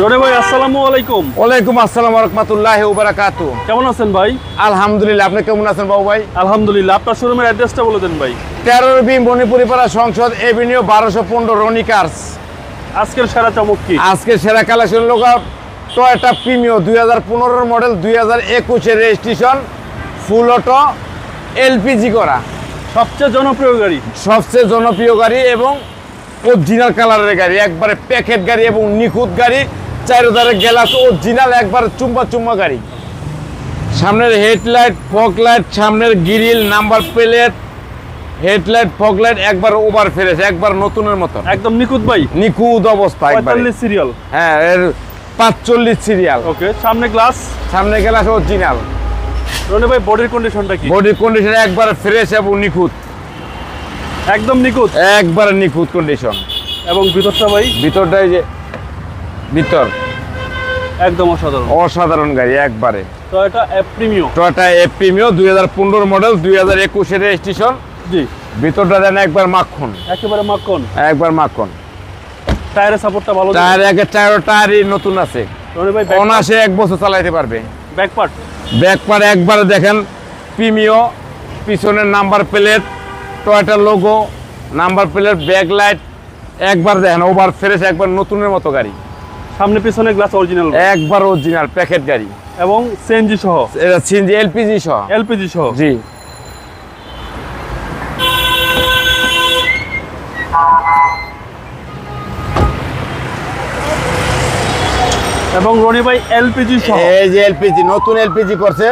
রনে ভাই আসসালামু আলাইকুম। ওয়ালাইকুম আসসালাম রহমতুল্লাহ বারাকাতু কেমন আছেন ভাই? আলহামদুলিল্লাহ আপনি কেমন আছেন বাবু ভাই? আলহামদুলিল্লাহ আপনার শোরুমের অ্যাড্রেসটা বলে দেন ভাই। তেরোর বি মণিপুরি পাড়া সংসদ এভিনিউ বারোশো পনেরো আজকের সেরা চমক কি? সেরা কালেকশন লোক টয়টা প্রিমিও দুই হাজার পনেরোর মডেল দুই হাজার একুশের রেজিস্ট্রেশন ফুল অটো এলপিজি করা। সবচেয়ে জনপ্রিয় গাড়ি? সবচেয়ে জনপ্রিয় গাড়ি এবং অরিজিনাল কালারের গাড়ি একবারে প্যাকেট গাড়ি এবং নিখুঁত গাড়ি। চারোধারে গ্যালাস অরিজিনাল একবার চুম্বা চুম্বা গাড়ি। সামনের হেডলাইট ফগ লাইট সামনের grill number plate headlight fog light একবার ওভার ফ্রেশ একবার নতুনের মতো একদম নিখুঁত ভাই। নিখুঁত অবস্থা একবার। পঁয়তাল্লিশ সিরিয়াল হ্যাঁ এর পাঁচচল্লিশ সিরিয়াল ওকে সামনে গ্লাস সামনে গ্যালাস অরিজিনাল রনে ভাই বডির কন্ডিশনটা কি? বডি কন্ডিশন একবার ফ্রেশ এবং নিখুঁত। একদম নিখুঁত। একবার নিখুঁত কন্ডিশন এবং ভিতরটা ভাই? ভিতরটাই যে ভিতর? একদম অসাধারণ। অসাধারণ গাড়ি একবারে। তো এটা প্রিমিও টয়টা এফ প্রিমিও দুই হাজার পনেরো মডেল দুই হাজার একুশের রেজিস্ট্রেশন জি। ভিতরটা দেন একবার মাখন। একেবারে মাখন। একবার মাখন। টায়ারের সাপোর্টটা ভালো টায়ার একে টায়ার টায়ারই নতুন আছে। অনাসে এক বছর চালাইতে পারবে। ব্যাক পার্ট ব্যাক পার একবার দেখেন প্রিমিও পিছনের number plate Toyota logo number plate back light একবার দেখেন ওভার ফ্রেশ একবার নতুনের মতো গাড়ি। সামনে পিছনে গ্লাস অরিজিনাল একবার অরিজিনাল প্যাকেট গাড়ি। এবং সিএনজি সহ। এটা সিএনজি এলপিজি সহ। এলপিজি সহ। জি। এবং রনি ভাই এলপিজি সহ। এই যে এলপিজি নতুন এলপিজি করছে।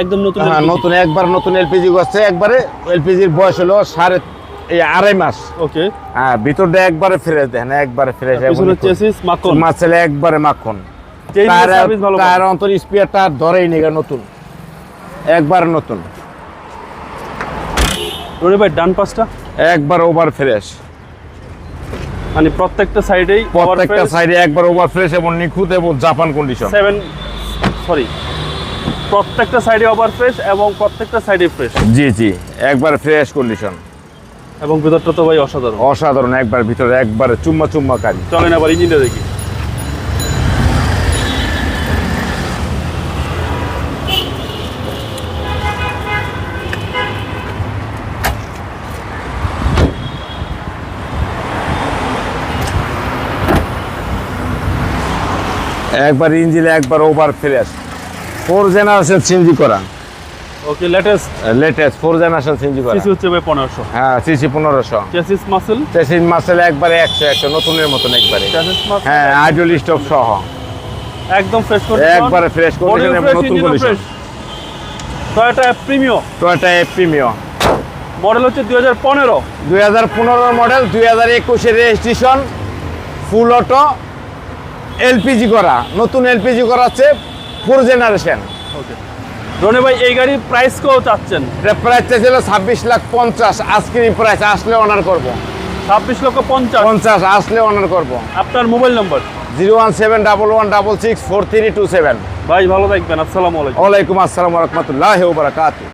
একদম নতুন হ্যাঁ নতুন একবার নতুন এলপিজি করছে। একবারে এলপিজির বয়স হলো সাড়ে এই আড়াই মাস। ওকে হ্যাঁ ভিতরটা একবারে ফ্রেশ দেখেন একবারে ফ্রেশ মাখন। মাছেলে একবারে মাখন। টায়ার অন্তর স্পিয়ারটা ধরেই নতুন। একবার নতুন। রনি ভাই ডান পাশটা? একবার ওভার ফ্রেশ মানে প্রত্যেকটা সাইডেই প্রত্যেকটা সাইডে একবার ওভার ফ্রেশ এবং নিখুঁত এবং জাপান কন্ডিশন সেভেন সরি প্রত্যেকটা সাইডে ওভার ফ্রেশ এবং প্রত্যেকটা সাইডে ফ্রেশ জি জি। একবার ফ্রেশ কন্ডিশন এবং ভিতরটা তো ভাই অসাধারণ। অসাধারণ একবার ভিতরে একবারে চুম্মা চুম্মা কারি। চলেন আবার ইঞ্জিনটা দেখি। একবার ইঞ্জিনে একবার ওভার ফ্রেশ। ফোর জেনারেশন চেঞ্জি করা। Okay latest latest four generation Gingee করা। সিসি হচ্ছে ভাই পনেরোশো। হ্যাঁ সিসি পনেরোশো। চেসিস মাসেল চেসিন মাসেল একবারে একশো একশো নতুনের মতন একবারে। চেসিস মাসেল হ্যাঁ আইডল স্টপ সহ। একদম ফ্রেশ করে একবারে condition এবং নতুন condition। Toyota Premio Toyota Premio model হচ্ছে দুই হাজার পনেরো। দুই হাজার পনেরো মডেল দুই হাজার একুশের রেজিস্ট্রেশন ফুল অটো এলপিজি করা। নতুন এলপিজি করা হচ্ছে ফোর জেনারেশন ওকে রনি ভাই এই গাড়ির প্রাইস কেউ চাচ্ছেন? এটা প্রাইস চাইছিল ছাব্বিশ লাখ পঞ্চাশ। আজকের প্রাইস আসলে অনার করব। ছাব্বিশ লক্ষ পঞ্চাশ। পঞ্চাশ আসলে অনার করব। আপনার mobile number zero one seven double one double six four three two seven. ভাই ভালো থাকবেন আসসালামু আলাইকুম। ওয়ালাইকুম আসসালাম রহমতুল্লাহ বারাকাতু